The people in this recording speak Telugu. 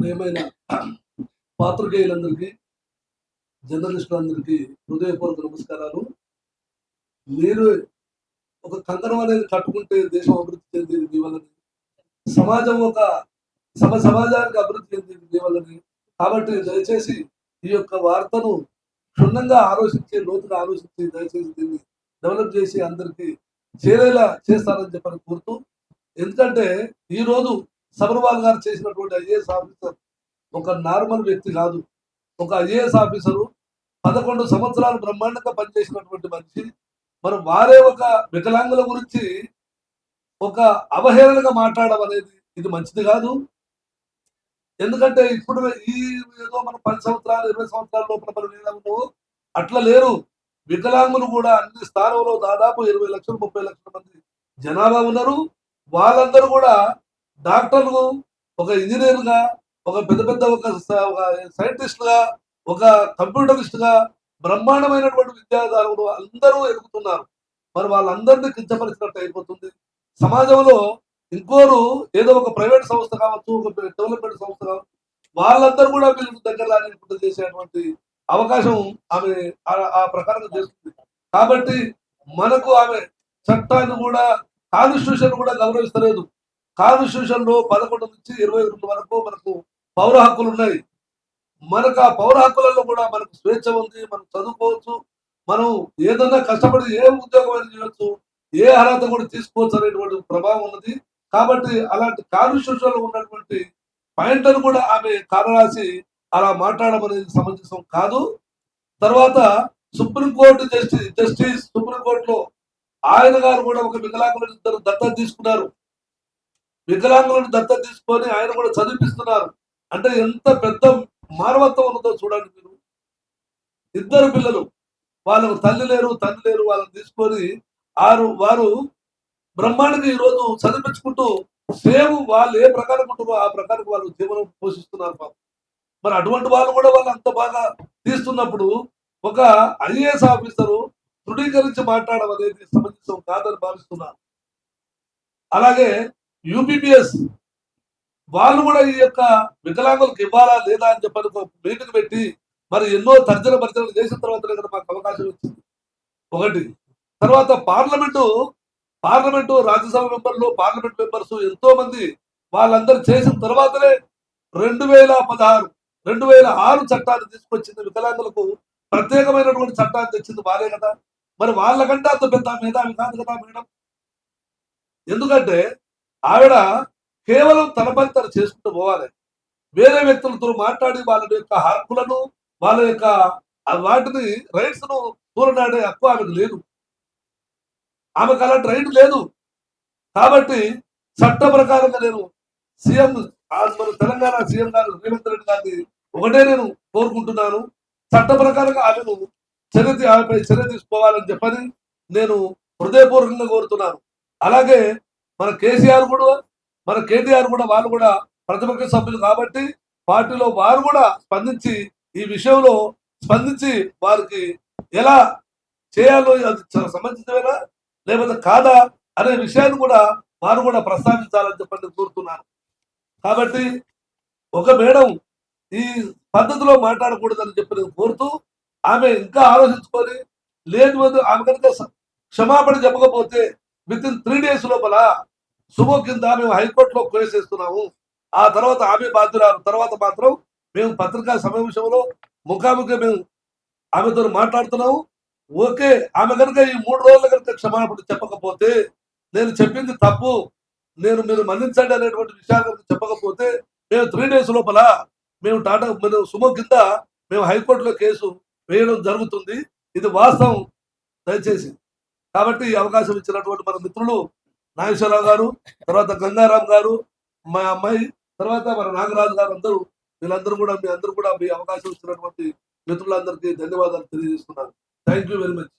ప్రియమైన పాత్రికేయులందరికీ జర్నలిస్టులందరికీ హృదయపూర్వక నమస్కారాలు. మీరు ఒక కంకణం అనేది కట్టుకుంటే దేశం అభివృద్ధి చెందేది మీ వల్లని. సమాజం ఒక సమ సమాజానికి అభివృద్ధి చెందేది మీ వల్లని. కాబట్టి దయచేసి ఈ యొక్క వార్తను క్షుణ్ణంగా ఆలోచించి లోతుగా ఆలోచించి దయచేసి దీన్ని డెవలప్ చేసి అందరికీ చేరేలా చేస్తారని చెప్పని కోరుతూ ఎందుకంటే ఈ రోజు సబర్వాల్ గారు చేసినటువంటి ఐఏఎస్ ఆఫీసర్ ఒక నార్మల్ వ్యక్తి కాదు. ఒక ఐఏఎస్ ఆఫీసరు పదకొండు సంవత్సరాలు బ్రహ్మాండంగా పనిచేసినటువంటి మనిషి. మరి వారే ఒక వికలాంగుల గురించి ఒక అవహేళనగా మాట్లాడడం అనేది ఇది మంచిది కాదు. ఎందుకంటే ఇప్పుడు ఈ ఏదో మన పది సంవత్సరాలు ఇరవై సంవత్సరాల లోపల మనం ఏదో అట్లా లేరు. వికలాంగులు కూడా అన్ని స్థానంలో దాదాపు ఇరవై లక్షలు ముప్పై లక్షల మంది జనాభా ఉన్నారు. వాళ్ళందరూ కూడా డాక్టర్లు ఒక ఇంజనీర్గా ఒక పెద్ద పెద్ద ఒక సైంటిస్ట్గా ఒక సైంటిస్ట్గా ఒక కంప్యూటరిస్ట్గా బ్రహ్మాండమైనటువంటి విద్యార్థులు అందరూ ఎదుగుతున్నారు. మరి వాళ్ళందరినీ కించపరిచినట్టు అయిపోతుంది. సమాజంలో ఇంకోరు ఏదో ఒక ప్రైవేట్ సంస్థ కావచ్చు ఒక డెవలప్మెంట్ సంస్థ కావచ్చు వాళ్ళందరూ కూడా వీళ్ళకి దగ్గర రానికుండా చేసేటువంటి అవకాశం ఆమె ఆ- ప్రకారం చేస్తుంది. కాబట్టి మనకు ఆమె చట్టాన్ని కూడా కాన్స్టిట్యూషన్ కూడా గౌరవిస్తలేదు. కాన్స్టిట్యూషన్లో పదకొండు నుంచి ఇరవై రెండు వరకు మనకు పౌర హక్కులు ఉన్నాయి. మనకు ఆ పౌర హక్కులలో కూడా మనకు స్వేచ్ఛ ఉంది మనం చదువుకోవచ్చు మనం ఏదన్నా కష్టపడి ఏ ఉద్యోగం అయినా చేయొచ్చు ఏ అర్హత కూడా తీసుకోవచ్చు అనేటువంటి ప్రభావం ఉన్నది. కాబట్టి అలాంటి కాన్స్టిట్యూషన్లో ఉన్నటువంటి పాయింట్లను కూడా ఆమె కారరాసి అలా మాట్లాడడం అనేది సమంజసం కాదు. తర్వాత సుప్రీంకోర్టు జస్టిస్ జస్టిస్ సుప్రీంకోర్టులో ఆయన గారు కూడా ఒక వికలాంగులను ఇద్దరు దత్తత తీసుకున్నారు. వికలాంగులను దత్తత తీసుకొని ఆయన కూడా చదివిపిస్తున్నారు. అంటే ఎంత పెద్ద మానవత్వం ఉన్నదో చూడండి మీరు. ఇద్దరు పిల్లలు వాళ్ళకు తల్లి లేరు తండ్రి లేరు వాళ్ళని తీసుకొని ఆరు వారు బ్రహ్మాండంగా ఈ రోజు చదివించుకుంటూ సేమ్ వాళ్ళు ఏ ప్రకారం ఉంటుందో ఆ ప్రకారం వాళ్ళు జీవనం పోషిస్తున్నారు పాపం. మరి అటువంటి వాళ్ళు కూడా వాళ్ళు అంత బాగా తీస్తున్నప్పుడు ఒక ఐఏఎస్ ఆఫీసరు దృఢీకరించి మాట్లాడడం అనేది సమంజసం కాదని భావిస్తున్నారు. అలాగే యూపీపీఎస్ వాళ్ళు కూడా ఈ యొక్క వికలాంగులకు ఇవ్వాలా లేదా అని చెప్పని ఒక మీటింగ్ పెట్టి మరి ఎన్నో తర్జన భర్జనలు చేసిన తర్వాతనే కదా మాకు అవకాశం వచ్చింది. ఒకటి. తర్వాత పార్లమెంటు పార్లమెంటు రాజ్యసభ మెంబర్లు పార్లమెంట్ మెంబర్స్ ఎంతో మంది వాళ్ళందరూ చేసిన తర్వాతనే రెండు వేల పదహారు రెండు వేల ఆరు చట్టాన్ని తీసుకొచ్చింది వికలాంగులకు. ప్రత్యేకమైనటువంటి చట్టాన్ని తెచ్చింది వారే కదా. మరి వాళ్ళకంటే అంత పెద్ద మేధావి కాదు కదా మేడం. ఎందుకంటే ఆవిడ కేవలం తన పని తను చేసుకుంటూ పోవాలి. వేరే వ్యక్తులతో మాట్లాడి వాళ్ళ యొక్క హక్కులను వాళ్ళ యొక్క వాటిని రైట్స్ను చూరనాడే హక్కు ఆమెకు లేదు. ఆమెకు అలాంటి రైట్ లేదు. కాబట్టి చట్ట ప్రకారంగా నేను సీఎం మన తెలంగాణ సీఎం గారు రేవంత్ రెడ్డి గారిని ఒకటే నేను కోరుకుంటున్నాను. చట్ట ప్రకారంగా ఆమెను చర్య ఆమెపై చర్య తీసుకోవాలని చెప్పని నేను హృదయపూర్వకంగా కోరుతున్నాను. అలాగే మన కేసీఆర్ కూడా మన కేటీఆర్ కూడా వాళ్ళు కూడా ప్రతిపక్ష సభ్యులు కాబట్టి పార్టీలో వారు కూడా స్పందించి ఈ విషయంలో స్పందించి వారికి ఎలా చేయాలో అది చ- సంబంధించమేనా లేకపోతే కాదా అనే విషయాన్ని కూడా వారు కూడా ప్రస్తావించాలని చెప్పండి కోరుతున్నారు కోరుతున్నాను. కాబట్టి ఒక మేడం ఈ పద్ధతిలో మాట్లాడకూడదని చెప్పి నేను కోరుతూ ఆమె ఇంకా ఆలోచించుకొని లేదు ఆమె కనుక క్షమాపణ చెప్పకపోతే విత్ ఇన్ త్రీ డేస్ లోపల సుమో కింద మేము హైకోర్టులో కేసు ఆ తర్వాత ఆమె బాధ్యురాలు. తర్వాత మాత్రం మేము పత్రికా సమావేశంలో ముఖాముఖి మేము ఆమెతో మాట్లాడుతున్నాము. ఓకే ఆమె కనుక ఈ మూడు రోజుల కనుక క్షమాపణ చెప్పకపోతే నేను చెప్పింది తప్పు. నేను మీరు మన్నించండి అనేటువంటి విషయాలు చెప్పకపోతే మేము త్రీ డేస్ లోపల మేము టాటా మేము సుమో కింద మేము హైకోర్టులో కేసు వేయడం జరుగుతుంది. ఇది వాస్తవం. దయచేసి. కాబట్టి ఈ అవకాశం ఇచ్చినటువంటి మన మిత్రులు నాగేశ్వరరావు గారు తర్వాత గంగారాం గారు మా అమ్మాయి తర్వాత మన నాగరాజు గారు అందరూ వీళ్ళందరూ కూడా మీ అందరూ కూడా మీ అవకాశం ఇచ్చినటువంటి మిత్రులందరికీ ధన్యవాదాలు తెలియజేస్తున్నాను. Thank you very much